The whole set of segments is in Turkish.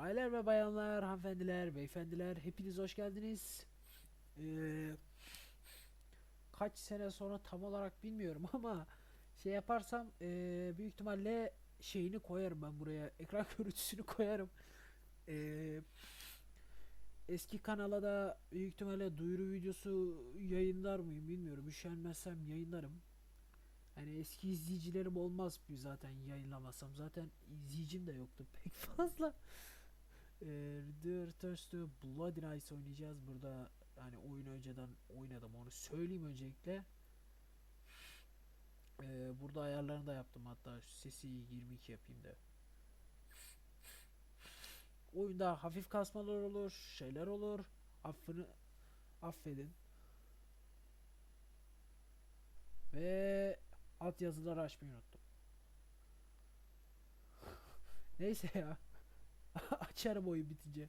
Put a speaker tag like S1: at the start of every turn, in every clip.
S1: Baylar ve bayanlar, hanımefendiler, beyefendiler hepiniz hoş geldiniz. Ee, kaç sene sonra tam olarak bilmiyorum ama şey yaparsam ee, büyük ihtimalle şeyini koyarım ben buraya. Ekran görüntüsünü koyarım. Ee, eski kanala da büyük ihtimalle duyuru videosu yayınlar mıyım bilmiyorum. Üşenmezsem yayınlarım. Hani eski izleyicilerim olmaz bir zaten yayınlamasam. Zaten izleyicim de yoktu pek fazla. Ee, The Thirst Bloody Nights oynayacağız. Burada hani oyunu önceden oynadım onu söyleyeyim öncelikle. Ee, burada ayarlarını da yaptım hatta sesi 22 yapayım da. Oyunda hafif kasmalar olur, şeyler olur. Affını affedin. Ve alt yazıları açmayı unuttum. Neyse ya. Açarım oyun bitince.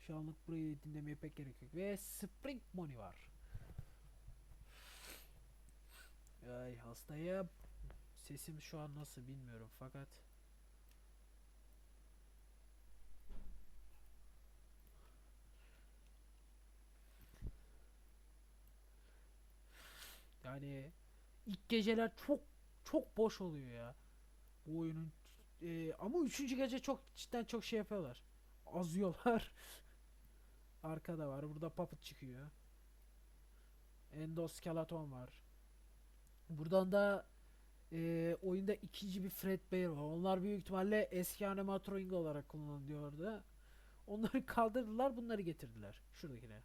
S1: Şu anlık burayı dinlemeye pek gerek yok. Ve Spring Money var. Ay hastaya sesim şu an nasıl bilmiyorum fakat yani ilk geceler çok çok boş oluyor ya. Bu oyunun Ee, ama üçüncü gece çok cidden çok şey yapıyorlar. Azıyorlar. Arkada var. Burada puppet çıkıyor. Endoskeleton var. Buradan da e, oyunda ikinci bir Fredbear var. Onlar büyük ihtimalle eski animatronik olarak kullanılıyordu. Onları kaldırdılar, bunları getirdiler. Şuradakine.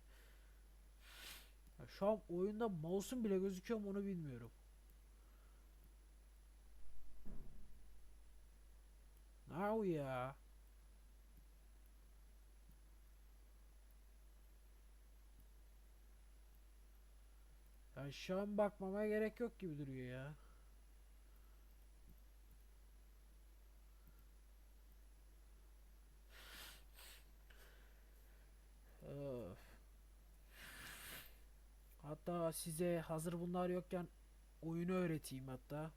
S1: Ya Şu an oyunda mouse'um bile gözüküyor mu onu bilmiyorum. Au ya. Ya şu an bakmama gerek yok gibi duruyor ya. Öf. Hatta size hazır bunlar yokken oyunu öğreteyim hatta.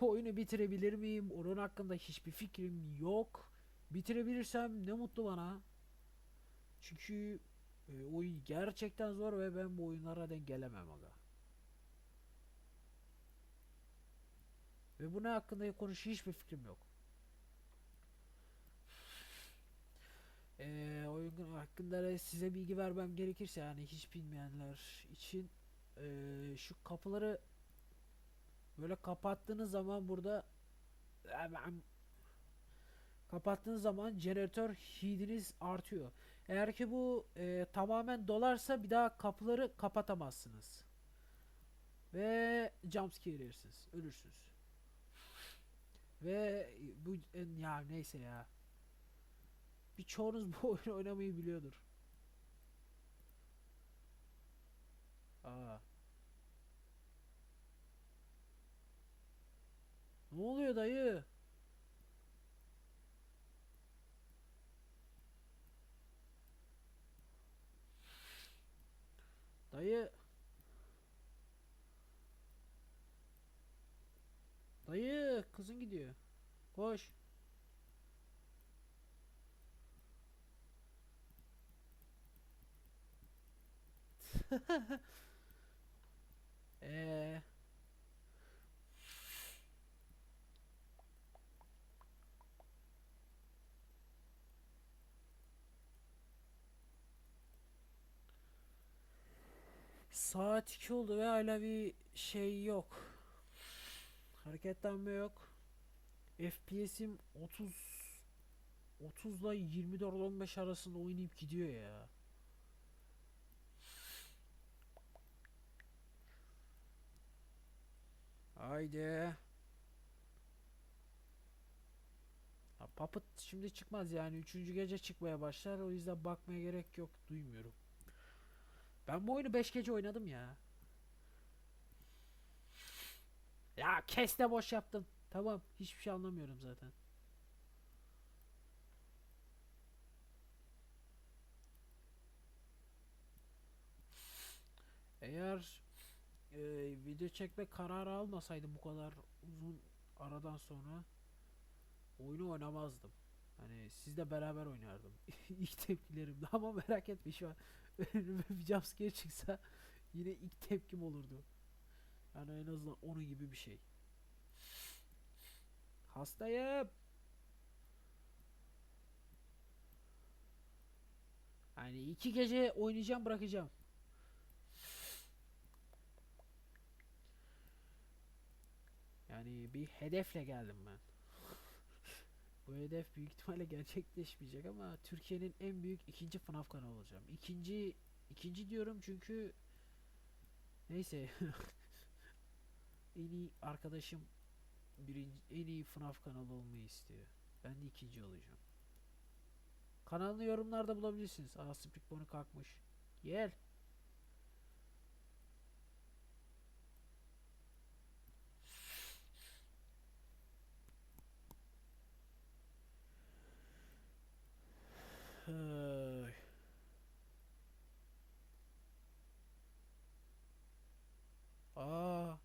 S1: Oyunu bitirebilir miyim? Onun hakkında hiçbir fikrim yok. Bitirebilirsem ne mutlu bana. Çünkü e, oyun gerçekten zor ve ben bu oyunlara denk gelemem aga. Ve bu ne hakkında konuş hiçbir fikrim yok. Ee, oyun hakkında da size bilgi vermem gerekirse yani hiç bilmeyenler için ee, şu kapıları böyle kapattığınız zaman burada kapattığınız zaman jeneratör heat'iniz artıyor. Eğer ki bu e, tamamen dolarsa bir daha kapıları kapatamazsınız. Ve jumpscare yersiniz. Ölürsünüz. Ve bu ya neyse ya. Birçoğunuz bu oyunu oynamayı biliyordur. Aa. Ne oluyor dayı? Dayı. Dayı kızın gidiyor. Koş. Eee Saat 2 oldu ve hala bir şey yok. Hareketlenme yok. FPS'im 30 30 ile 24-15 arasında oynayıp gidiyor ya. Haydi. Ha, Puppet şimdi çıkmaz yani. Üçüncü gece çıkmaya başlar. O yüzden bakmaya gerek yok. Duymuyorum. Ben bu oyunu 5 gece oynadım ya. Ya kes de boş yaptın. Tamam. Hiçbir şey anlamıyorum zaten. Eğer e, video çekme kararı almasaydım bu kadar uzun aradan sonra oyunu oynamazdım. Hani sizle beraber oynardım. ilk tepkilerimdi ama merak etme şu an önüme bir jumpscare çıksa yine ilk tepkim olurdu. Yani en azından onun gibi bir şey. Hastayım. Yani iki gece oynayacağım bırakacağım. Yani bir hedefle geldim ben. Bu hedef büyük ihtimalle gerçekleşmeyecek ama Türkiye'nin en büyük ikinci FNAF kanalı olacağım. İkinci ikinci diyorum çünkü neyse en iyi arkadaşım birinci en iyi FNAF kanalı olmayı istiyor. Ben de ikinci olacağım. Kanalını yorumlarda bulabilirsiniz. Aa Speakbone kalkmış. Gel. Ay. Aa,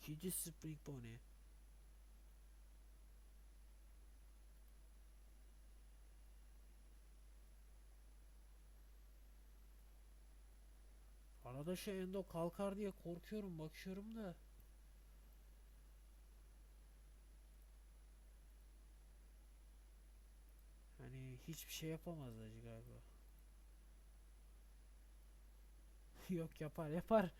S1: ikinci Spring Pony. Arada şey Endo kalkar diye korkuyorum bakıyorum da. Hani hiçbir şey yapamaz acı galiba. Yok yapar yapar.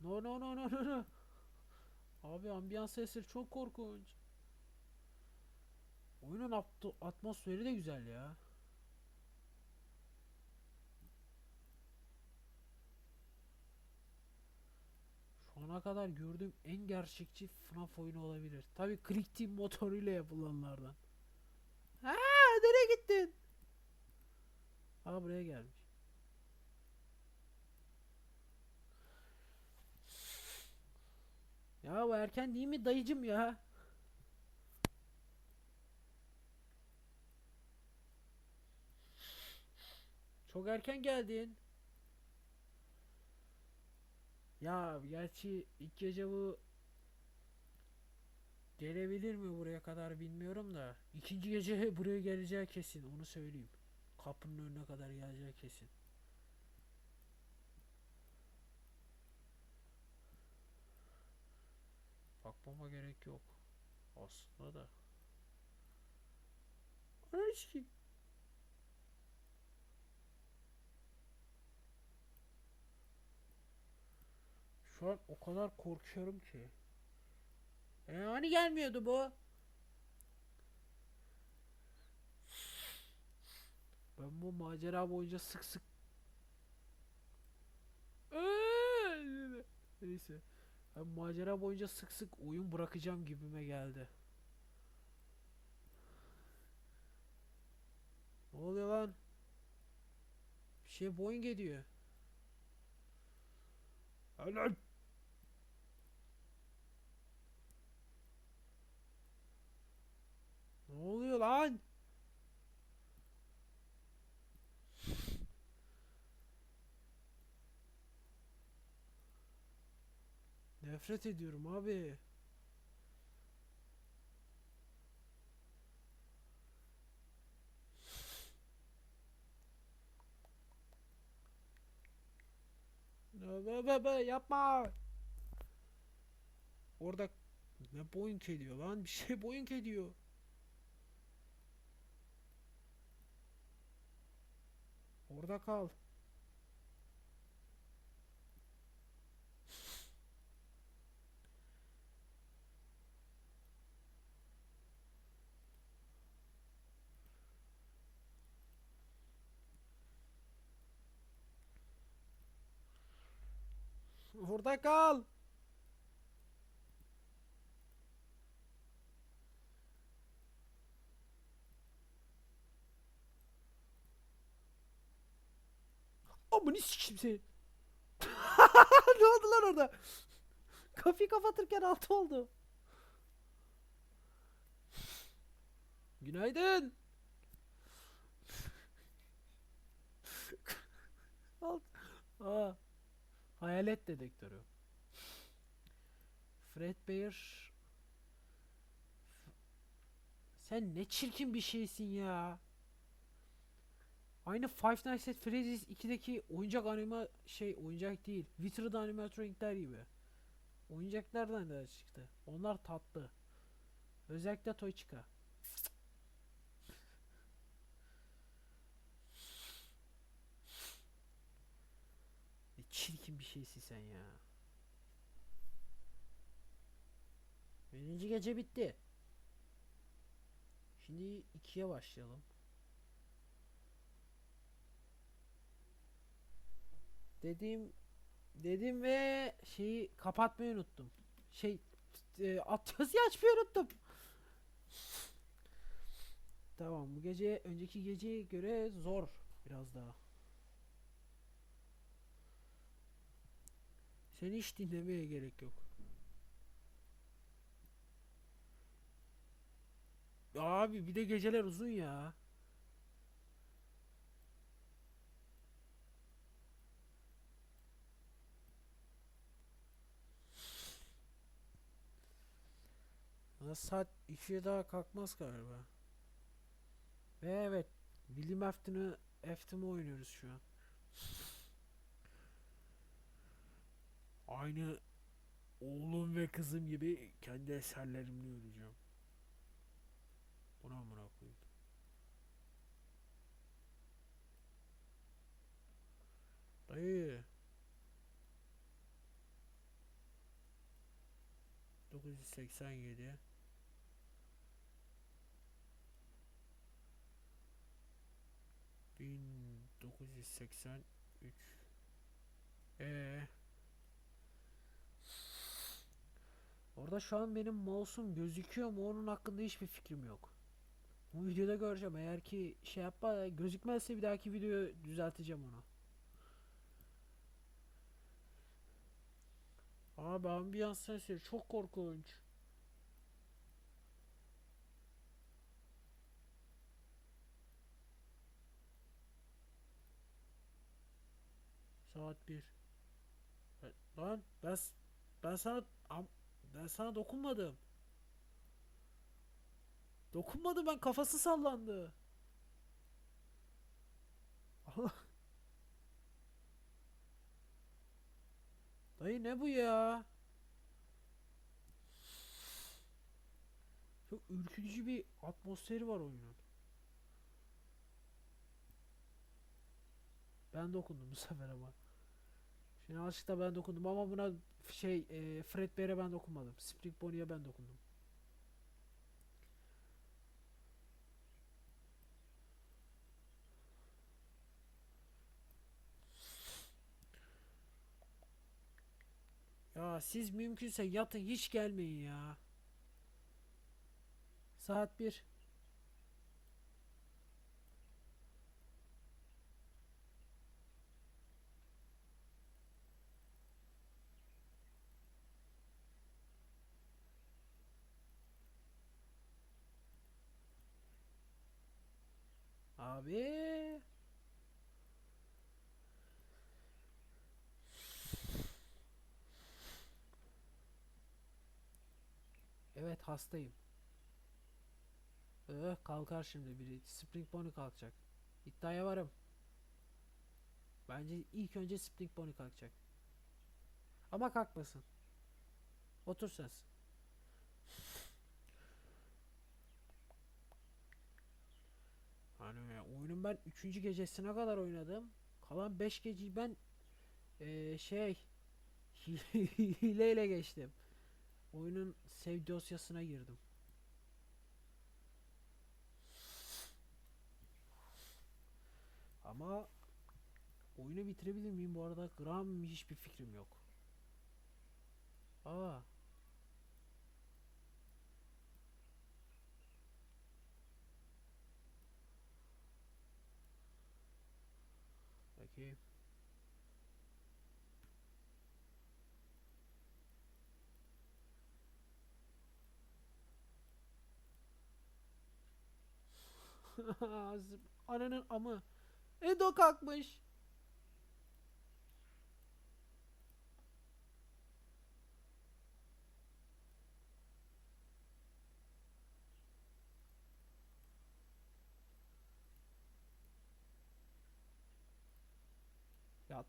S1: No no no no no. Abi ambiyans sesleri çok korkunç. Oyunun atto- atmosferi de güzel ya. Şu ana kadar gördüğüm en gerçekçi FNAF oyunu olabilir. Tabi Click Team motoruyla yapılanlardan. Ha, nereye gittin? Aa buraya gelmiş. Ya bu erken değil mi dayıcım ya? Çok erken geldin. Ya gerçi ilk gece bu gelebilir mi buraya kadar bilmiyorum da ikinci gece buraya geleceği kesin onu söyleyeyim. Kapının önüne kadar geleceği kesin. Bakmama gerek yok. Aslında da. Ana sikeyim. Şu an o kadar korkuyorum ki. E hani gelmiyordu bu? Ben bu macera boyunca sık sık! Neyse. Ben macera boyunca sık sık oyun bırakacağım gibime geldi. Ne oluyor lan? Bir şey boing ediyor. Lan! Ne oluyor lan? Nefret ediyorum abi. Be be be yapma. Orada ne boink ediyor lan? Bir şey boink ediyor. Orada kal. Orada kal. Amını sikeyim seni. ne oldu lan orada? Kapıyı kapatırken altı oldu. Günaydın. Alt. Aa. Hayalet dedektörü. Fredbear. F- Sen ne çirkin bir şeysin ya. Aynı Five Nights at Freddy's 2'deki oyuncak anima şey oyuncak değil. Withered animatronikler gibi. Oyuncaklardan da çıktı. Onlar tatlı. Özellikle Toychica. Ne çirkin bir şeysin sen ya. Birinci gece bitti. Şimdi ikiye başlayalım. Dedim dedim ve şeyi kapatmayı unuttum. Şey e, at yazıyı açmayı unuttum. Tamam bu gece önceki geceye göre zor biraz daha. Seni hiç dinlemeye gerek yok. Abi bir de geceler uzun ya. Ya saat 2'ye daha kalkmaz galiba. Ve evet, Afton'ı Afton'ı oynuyoruz şu an. Aynı oğlum ve kızım gibi kendi eserlerimle öleceğim. Buna amına koyayım. Dayı. 987 1983 Ee Orada şu an benim mouse'um gözüküyor mu onun hakkında hiçbir fikrim yok. Bu videoda göreceğim. Eğer ki şey yapma gözükmezse bir dahaki videoyu düzelteceğim onu. Abi ambiyans sesi çok korkunç. Saat 1. Lan ben ben sana am- ben sana dokunmadım. Dokunmadım ben kafası sallandı. Allah. Dayı ne bu ya? Çok ürkütücü bir atmosferi var oyunun. Ben dokundum bu sefer ama. Yanlışlıkla ben dokundum ama buna şey e, Fredbear'e ben dokunmadım. Spring Bonnie'ye ben dokundum. Ya siz mümkünse yatın hiç gelmeyin ya. Saat 1. Abi. Evet hastayım. Öh kalkar şimdi biri. Spring Bonnie kalkacak. İddiaya varım. Bence ilk önce Spring Bonnie kalkacak. Ama kalkmasın. Otur sen. Hani oyunun ben 3. gecesine kadar oynadım. Kalan 5 geceyi ben eee, şey hileyle geçtim. Oyunun save dosyasına girdim. Ama oyunu bitirebilir miyim bu arada? Gram hiçbir fikrim yok. Aa. Zıp- Ananın amı. Edo kalkmış.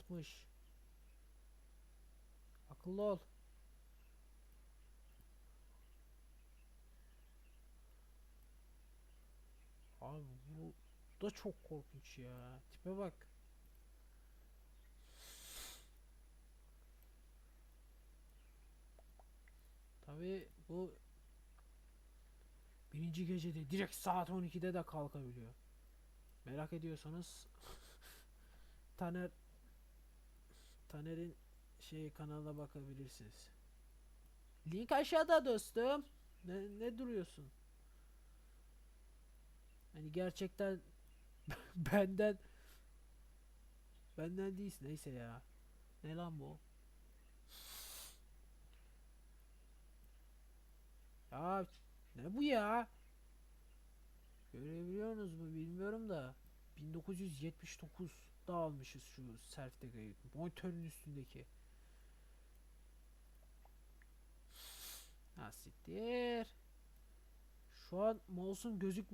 S1: Yatmış. Akıllı ol. Abi bu da çok korkunç ya. Tipe bak. Tabii bu birinci gecede direkt saat 12'de de kalkabiliyor. Merak ediyorsanız Taner Taner'in şey kanalına bakabilirsiniz. Link aşağıda dostum. Ne, ne duruyorsun? Hani gerçekten benden benden değilsin neyse ya. Ne lan bu? Ya ne bu ya? Görebiliyorsunuz mu bilmiyorum da 1979 da almışız şu Selfdega'yı. Monitörün üstündeki. Ha siktir. Şu an mouse'um gözük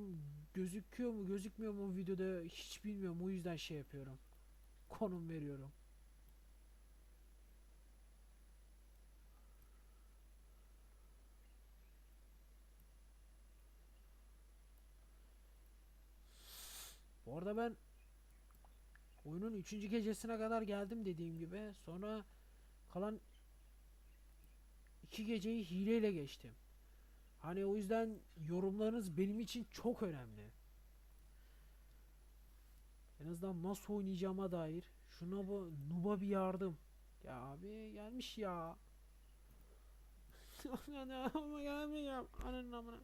S1: gözüküyor mu gözükmüyor mu videoda hiç bilmiyorum o yüzden şey yapıyorum. Konum veriyorum. Bu arada ben oyunun 3. gecesine kadar geldim dediğim gibi. Sonra kalan iki geceyi hileyle geçtim. Hani o yüzden yorumlarınız benim için çok önemli. En azından nasıl oynayacağıma dair. Şuna bu Nuba bir yardım. Ya abi gelmiş ya. Ama gelmiyor. Ananın amına.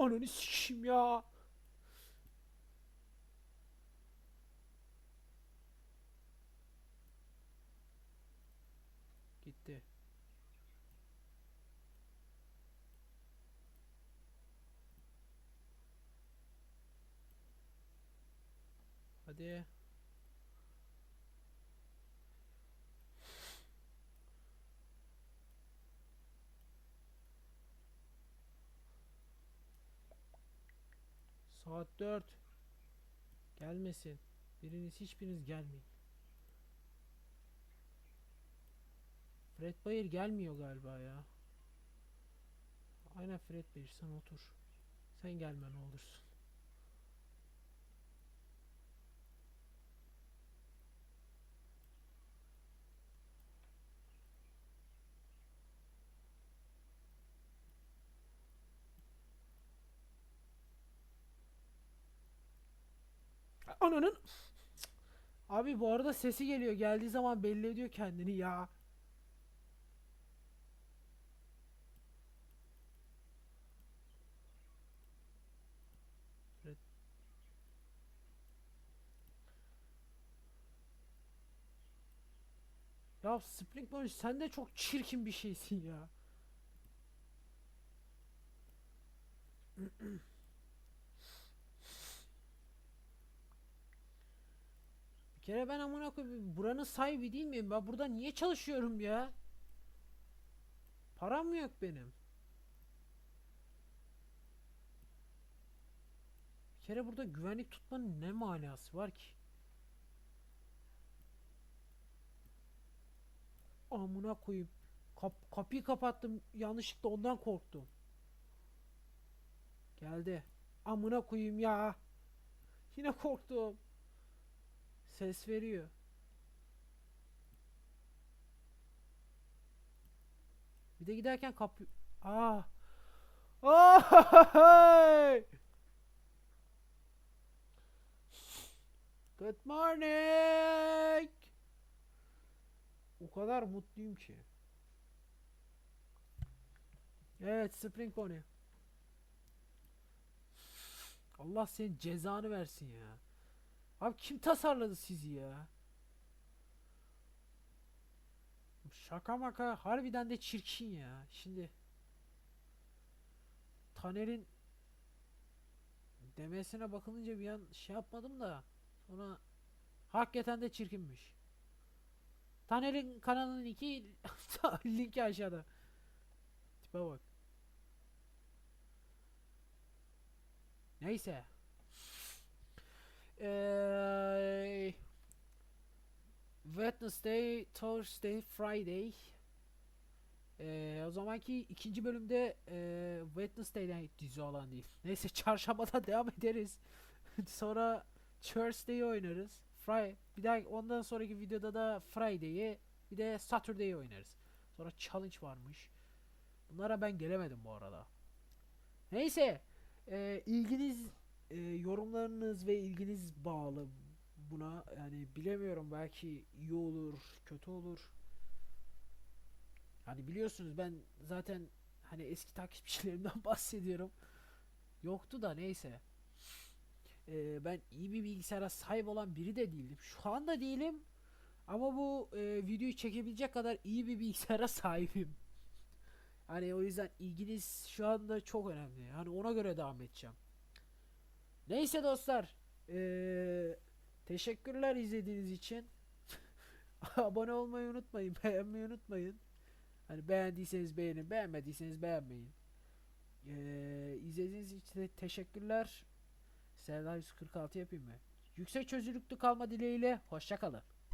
S1: Ananı sikeyim ya. Gitti. Hadi. Saat 4. Gelmesin. Biriniz hiçbiriniz gelmeyin. Fred Bayır gelmiyor galiba ya. Aynen Fred Bayır sen otur. Sen gelme ne olursun. Ananın Abi bu arada sesi geliyor. Geldiği zaman belli ediyor kendini ya. Ya Springboy sen de çok çirkin bir şeysin ya. kere ben amına koyayım buranın sahibi değil miyim? Ben burada niye çalışıyorum ya? Param yok benim? Bir kere burada güvenlik tutmanın ne manası var ki? Amına koyayım. Kap kapıyı kapattım yanlışlıkla ondan korktum. Geldi. Amına koyayım ya. Yine korktum. Ses veriyor. Bir de giderken kapı... Ah! Ah! Good morning. O kadar mutluyum ki. Evet, Spring Pony. Allah senin cezanı versin ya. Abi kim tasarladı sizi ya? Şaka maka harbiden de çirkin ya. Şimdi Taner'in demesine bakılınca bir an şey yapmadım da sonra hakikaten de çirkinmiş. Taner'in kanalının linki linki aşağıda. Tipe bak. Neyse. Eee Wednesday, Thursday, Friday. Eee o zamanki ikinci bölümde eee Wednesday'den dizi olan değil. Neyse çarşambadan devam ederiz. Sonra Thursday'i oynarız. Friday bir daha ondan sonraki videoda da Friday'i bir de Saturday'i oynarız. Sonra challenge varmış. Bunlara ben gelemedim bu arada. Neyse. eee, ilginiz eee, yorumlarınız ve ilginiz bağlı buna. Yani bilemiyorum belki iyi olur, kötü olur. Hani biliyorsunuz ben zaten hani eski takipçilerimden bahsediyorum. Yoktu da neyse. Ee, ben iyi bir bilgisayara sahip olan biri de değildim. Şu anda değilim. Ama bu e, videoyu çekebilecek kadar iyi bir bilgisayara sahibim. Hani o yüzden ilginiz şu anda çok önemli. Hani ona göre devam edeceğim. Neyse dostlar. Ee, teşekkürler izlediğiniz için. Abone olmayı unutmayın. Beğenmeyi unutmayın. Hani beğendiyseniz beğenin. Beğenmediyseniz beğenmeyin. Ee, izlediğiniz için teşekkürler. Serdar 146 yapayım mı? Yüksek çözünürlüklü kalma dileğiyle. Hoşçakalın.